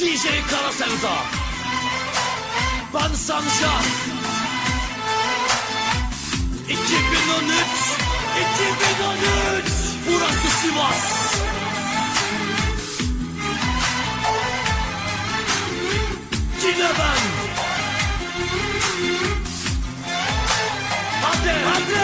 DJ Kara Sevda. Ben Sancar. 2013 2013 Burası Sivas. Yine ben. Hadi hadi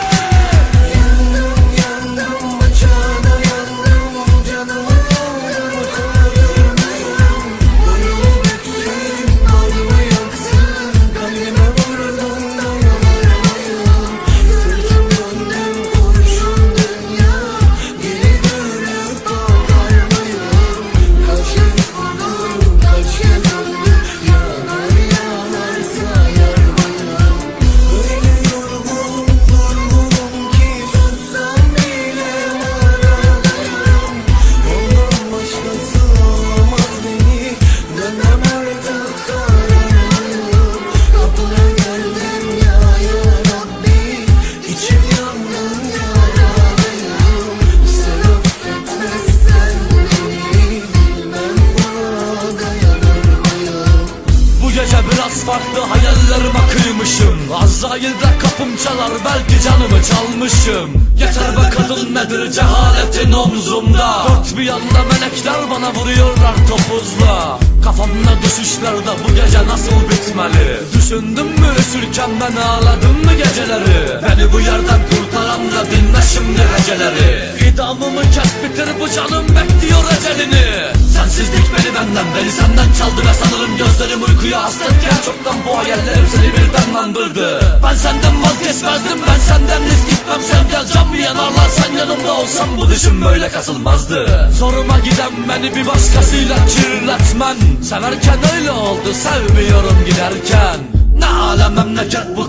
farklı hayallerime kıymışım. Azrail'de kapım çalar belki canımı çalmışım. Yeter be kadın nedir cehaletin omzumda? Dört bir yanda melekler bana vuruyorlar topuzla. Kafamda düşüşlerde bu gece nasıl bitmeli? Düşündüm mü üşürken ben ağladım mı geceleri? Beni bu yerden kurtaran da dinle şimdi heceleri. İdamımı kes bitir bu canım bekliyor ecelini. Sensizlik beni benden beni senden çaldı ve sanırım gözlerim uykuya hasretken Çoktan bu hayallerim seni birden andırdı. Ben senden vazgeçmezdim ben senden risk gitmem. Gel can bir yanarlar sen yanımda olsan bu düşün böyle kasılmazdı. Zoruma giden beni bir başkasıyla kirletmen. Severken öyle oldu sevmiyorum giderken. Ne alem memleket bu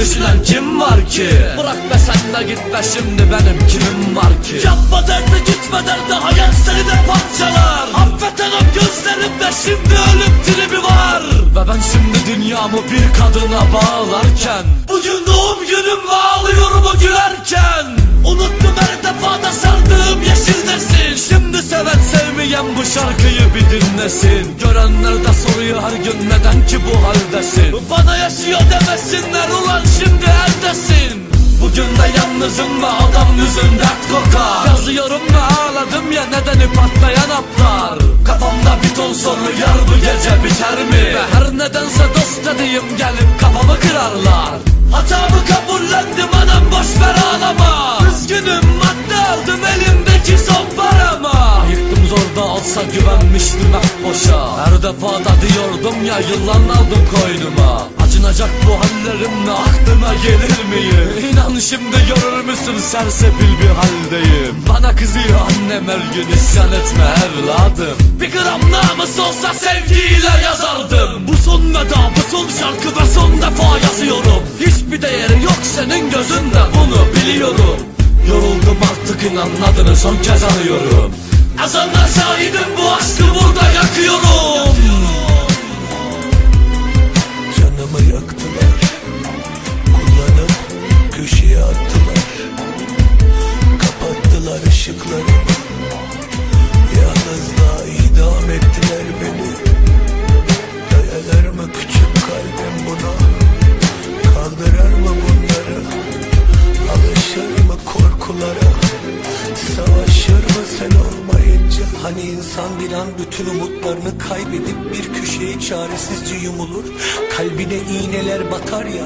düşünen kim var ki? Bırak be sen de git be şimdi benim kimim var ki? Yapma derdi gitme derdi hayat seni de parçalar. Affeten o gözlerimde şimdi ölüm tribi var. Ve ben şimdi dünyamı bir kadına bağlarken Bugün doğum günüm ve ağlıyorum o gülerken. Unuttum her defada sardığım yeşildesin Seven sevmeyen bu şarkıyı bir dinlesin. Görenler de soruyor her gün neden ki bu haldesin? Bana yaşıyor demesinler ulan şimdi eldesin Bugün de yalnızım ve adam yüzüm dert kokar. Yazıyorum ve ağladım ya nedeni patlayan aplar Kafamda bir ton soru yar bu gece biter mi? Ve her nedense dost dediğim gelip kafamı kırarlar. Hatamı kabullendim anam boş ver ağlama. Üzgünüm olsa güvenmiştim hep boşa. Her defada diyordum ya yılan aldım koynuma. Acınacak bu hallerimle aklıma gelir miyim? İnan şimdi görür müsün sersefil bir haldeyim. Bana kızıyor annem her gün isyan etme evladım. Bir gram namus olsa sevgiyle yazardım. Bu son veda bu son şarkı ve son defa yazıyorum. Hiçbir değeri yok senin gözünde bunu biliyorum. Yoruldum artık inan adını son kez arıyorum Ezanlar şahidim bu aşkı burada yakıyorum Hani insan bir an bütün umutlarını kaybedip bir köşeye çaresizce yumulur. Kalbine iğneler batar ya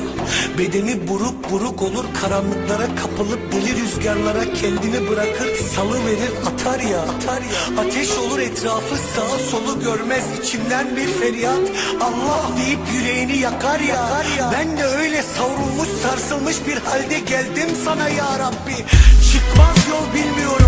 Bedeni buruk buruk olur. Karanlıklara kapılıp deli rüzgarlara kendini bırakır. Salı verir atar ya atar ya. Ateş olur etrafı sağa solu görmez. İçimden bir feryat Allah deyip yüreğini yakar ya, yakar ya. Ben de öyle savrulmuş sarsılmış bir halde geldim sana ya Rabbi. Çıkmaz yol bilmiyorum